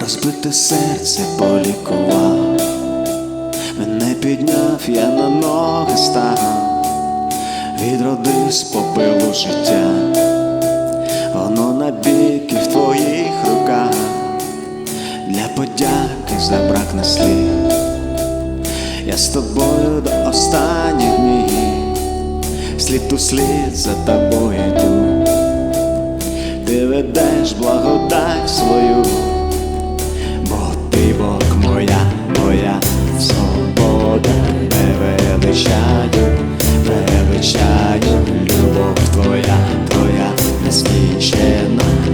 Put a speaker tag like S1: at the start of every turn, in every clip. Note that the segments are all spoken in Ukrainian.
S1: Розбите серце полікував, мене підняв, я на ноги став, відродив з попелу життя, воно навіки в для подяки забракне слів. Я з тобою до останніх днів, слід у слід за тобою йду. Ти ведеш благодать свою, бо ти Бог моя, моя свобода, тебе величаю, величаю, любов твоя, твоя нескінчена.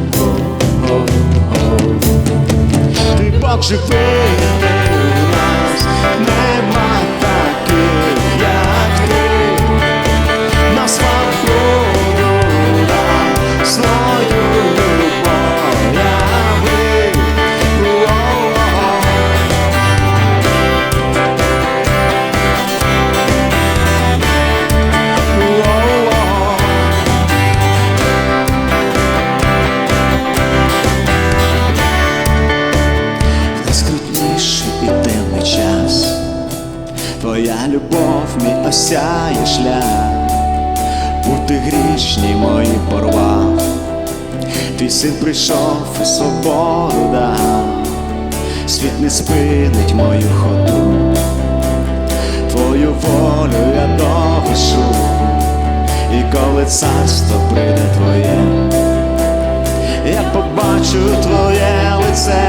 S1: Живий у нас, не мою ходу, твою волю я довешу, і коли царство прийде твоє я побачу твоє лице,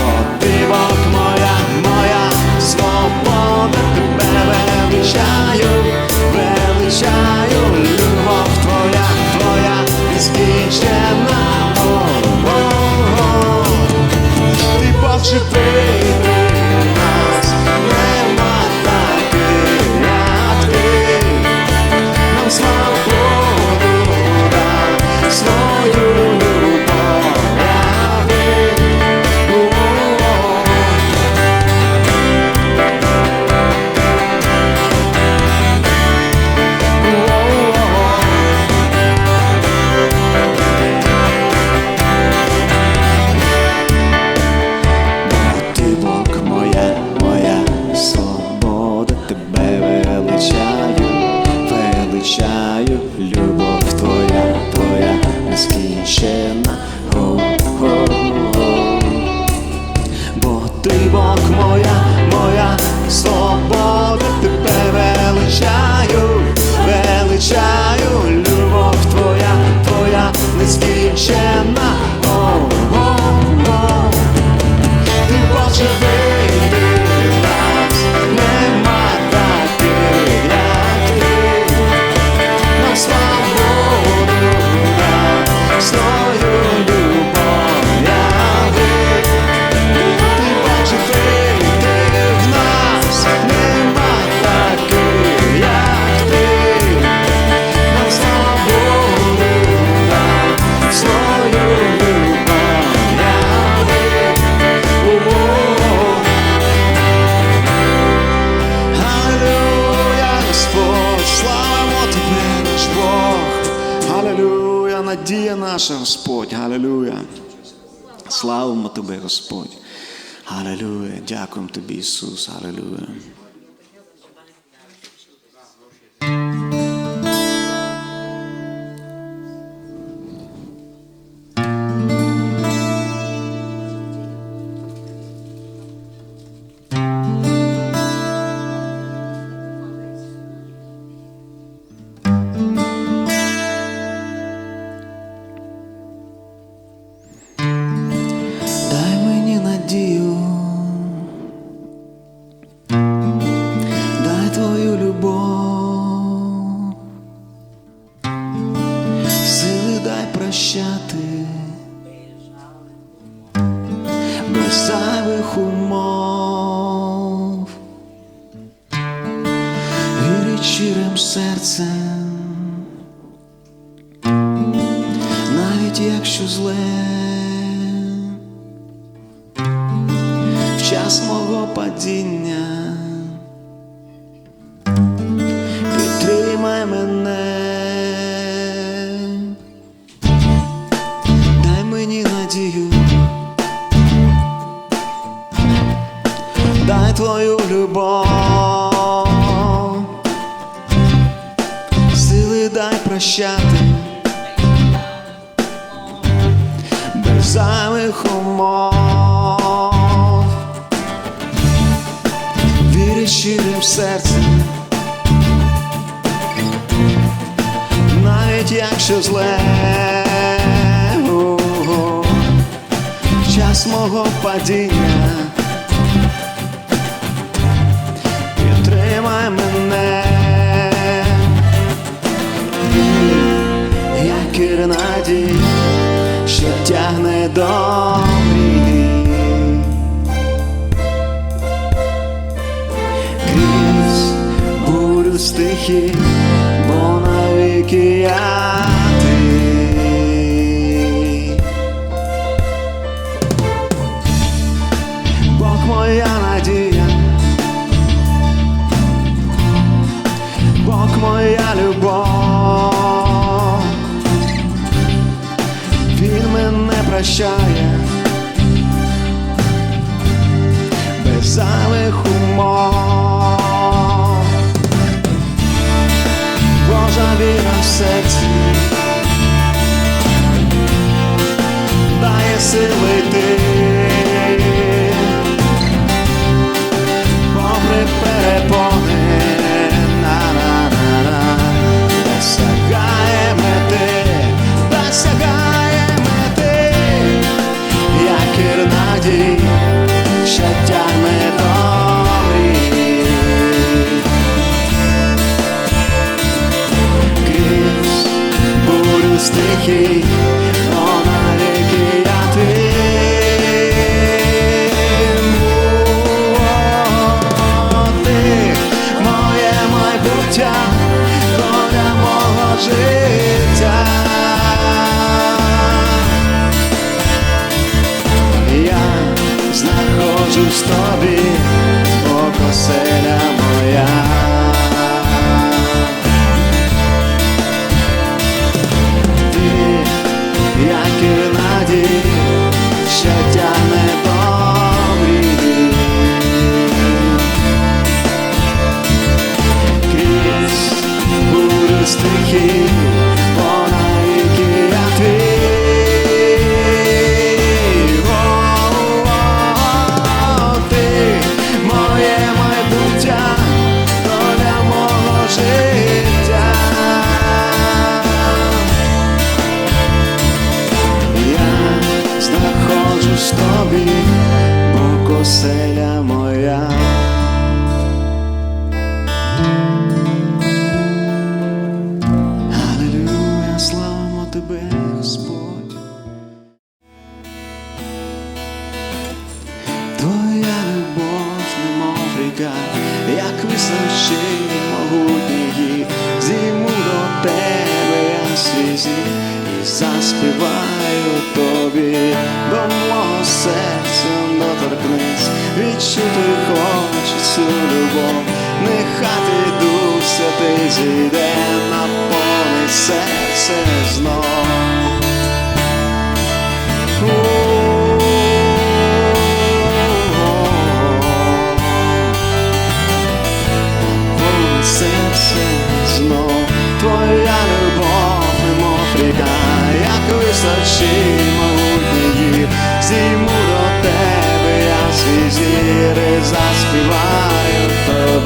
S1: бо ти Бог моя, моя свобода, тебе величаю, величаю, любов твоя, твоя нескінчена. Ти Бог Господь. Аллилуйя, дякуємо Тобі, Ісус, Аллилуйя. горить щирим серцем, навіть якщо зле в час мого падіння. Зайвих умов Віриш щирим серцем. Навіть якщо зле. Час мого падіння. Підтримай мене мрії бурю стихій, бо навіки я ти. Бог моя надія, Бог моя любов. Він мене прощає знаходжусь в тобі, Бог оселя моя. Ти, як Ірнадій, що тягне до мрії. Крізь бурю стихій, Твоя любов, немов ріка, як височі могутні гір, зіму до тебе я свізі і заспіваю тобі. До мого серця доторкнись, відчути хочу цю любов, нехай ти дух святий зійде, наповнить серце знов.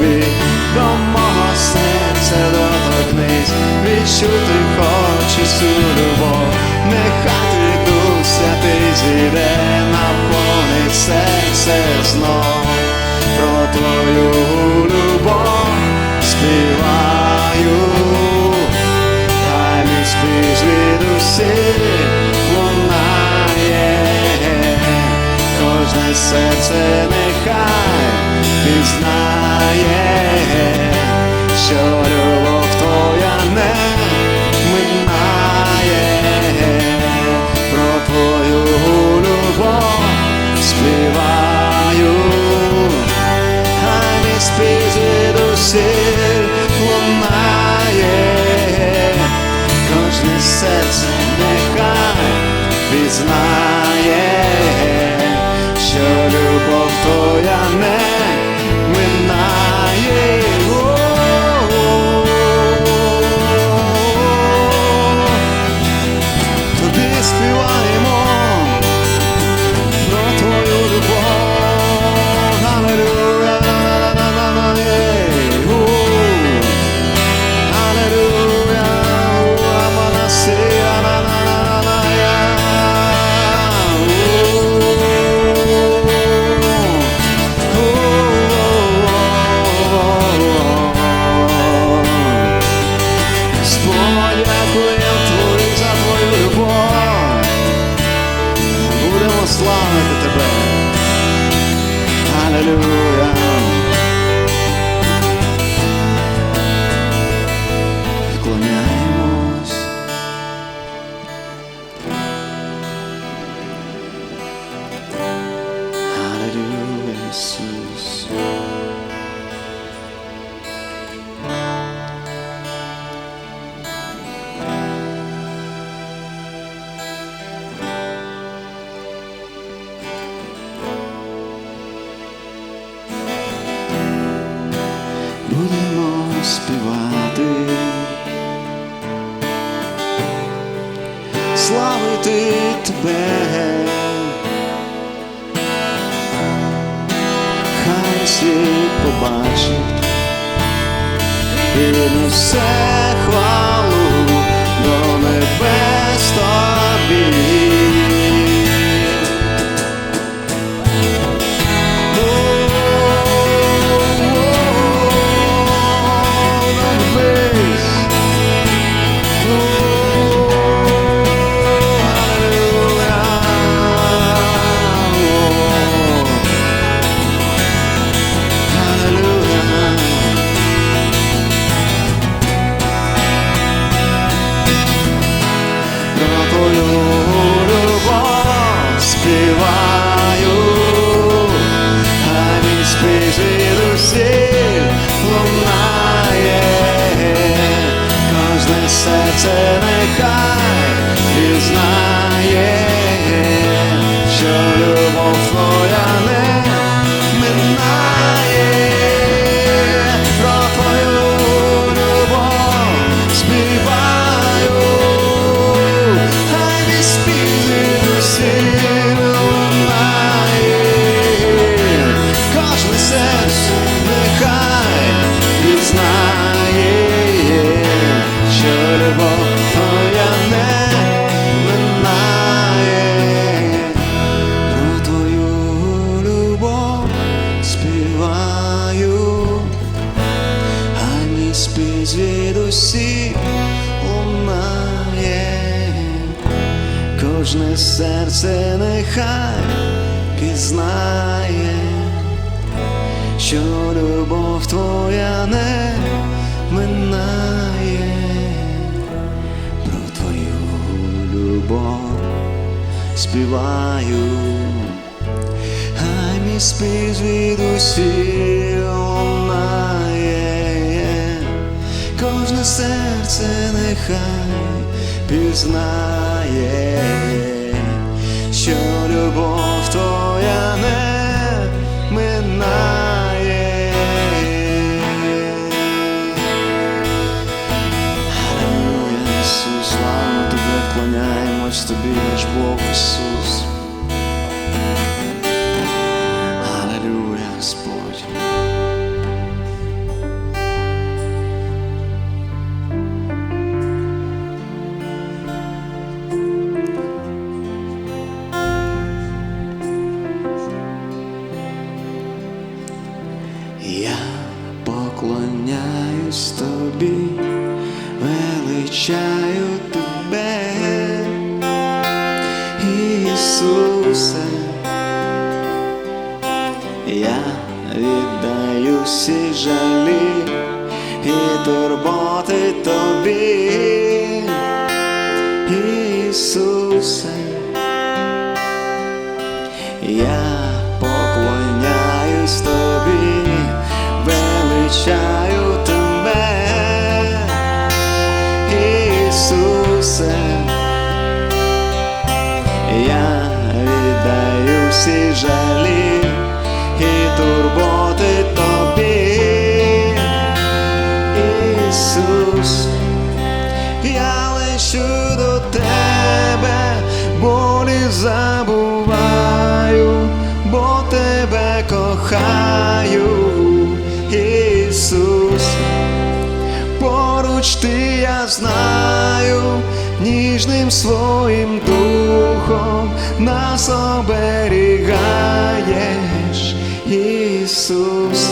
S1: Тобі, до мого серця доторкнись, відчути хочу цю любов, нехай ти дух святий зійде, наповнить серце знов. Про твою любов співаю, хай мій звідусіль лунає, кожне серце нехай пізнає, знає, що любов твоя не минає, про твою любов співаю, хай не спіти до лунає, кожне серце нехай пізнає. Славити тебе. Алелуя. Співати, славити тебе, хай світ побачить. І на хвалу кожне серце нехай пізнає, що любов твоя не минає, про твою любов співаю. Хай мій спів звідусіль лунає, кожне серце нехай пізнає, що любов твоя не минає. Аллилуйя, Ісус, славимо Тебе, вклоняємось Тобі, наш Бог Ісус. Поклоняюсь тобі, величаю тебе, Ісусе, я віддаю всі жалі і турботи тобі, Ісусе. Я всі жалі і турботи тобі, Ісус, я лечу до тебе, бо не забуваю, бо тебе кохаю, Ісус. Поруч ти я знаю, ніжним своїм духом нас оберігаєш, Ісус.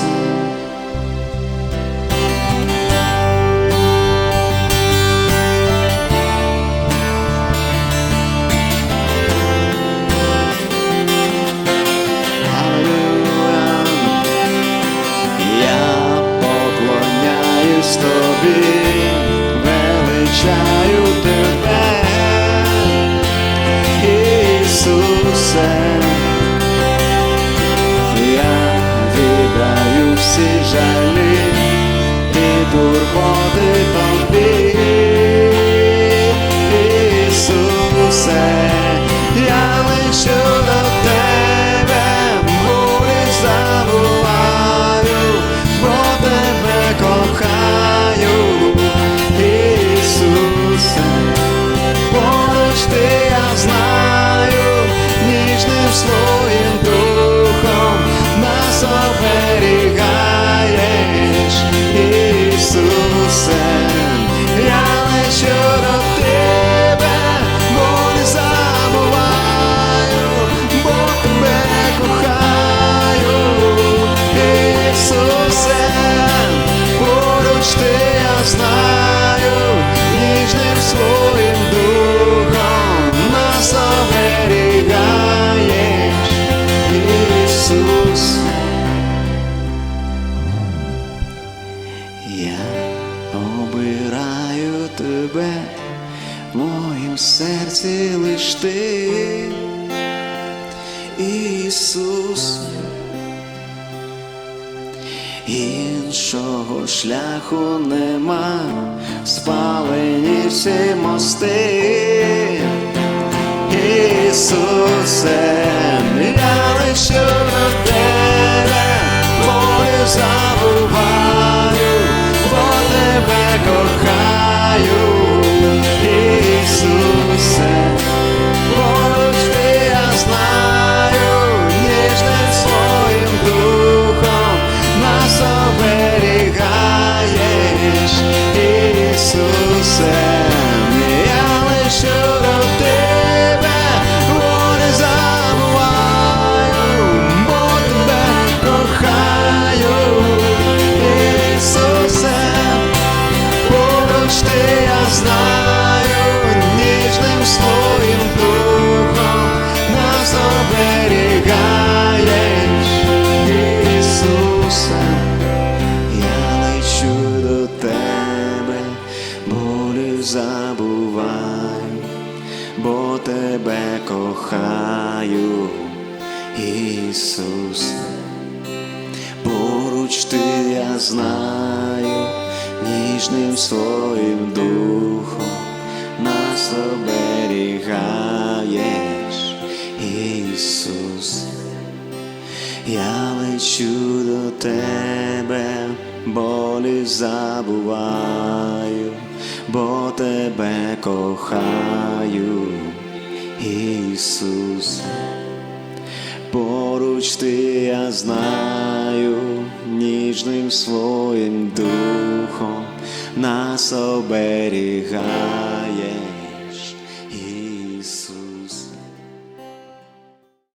S1: Знаю, Іншого шляху нема, спалені всі мости, Ісусе, я лишу на тебе, бою забуваю, кохаю, Ісусе. Поруч ти я знаю, ніжним своїм духом нас оберігаєш, Ісус. Я лечу до тебе, болі забуваю, бо тебе кохаю, Ісус. Поруч ти я знаю, ніжним своїм духом нас оберігає.